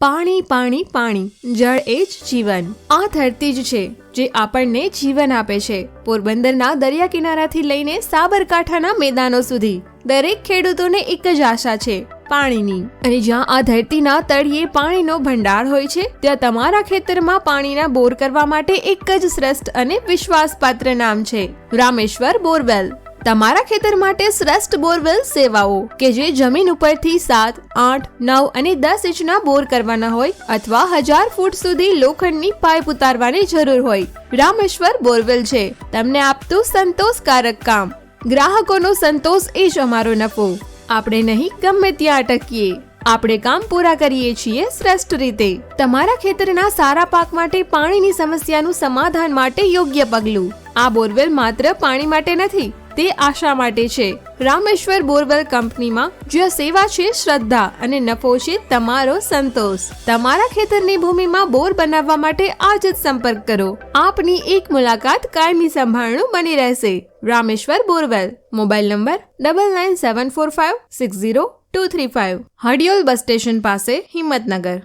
પાણી પાણી પાણી. જળ એ જ જીવન. આ ધરતી જ છે, જે આપણને જીવન આપે છે. પોરબંદરના દરિયા કિનારાથી લઈને સાબરકાંઠાના મેદાનો સુધી દરેક ખેડૂતોને એક જ આશા છે, પાણીની. અને જ્યાં આ ધરતીના તળિયે પાણીનો ભંડાર હોય છે, ત્યાં તમારા ખેતરમાં પાણીના બોર કરવા માટે એક જ શ્રેષ્ઠ અને વિશ્વાસપાત્ર નામ છે. રામેશ્વર બોરવેલ. તમારા ખેતર માટે શ્રેષ્ઠ બોરવેલ સેવાઓ કે જે જમીન ઉપરથી સાત, આઠ, નવ અને દસ ઇંચના બોર કરવાના હોય અથવા હજાર ફૂટ સુધી લોખંડની પાઇપ ઉતારવાની જરૂર હોય, રામેશ્વર બોરવેલ છે. તમને આપતું સંતોષકારક કામ. ગ્રાહકોનો સંતોષ એ જ અમારો નફો. આપણે નહીં, ગમે ત્યાં અટકીએ. આપણે કામ પૂરા કરીએ છીએ શ્રેષ્ઠ રીતે. તમારા ખેતરના સારા પાક માટે પાણીની સમસ્યાનું સમાધાન માટે યોગ્ય પગલું. આ બોરવેલ માત્ર પાણી માટે નથી તે આશા માટે છે. રામેશ્વર બોરવેલ કંપનીમાં જ્યાં સેવા છે, શ્રદ્ધા અને નફો છે, તમારો સંતોષ. તમારા ખેતરની ભૂમિમાં બોર બનાવવા માટે આજ જ સંપર્ક કરો. આપની એક મુલાકાત કાયમી સંભાળનું બની રહેશે. Rameshwar borewell. Mobile number double nine seven four five six zero two three five Hadiyol bus station પાસે હિંમતનગર.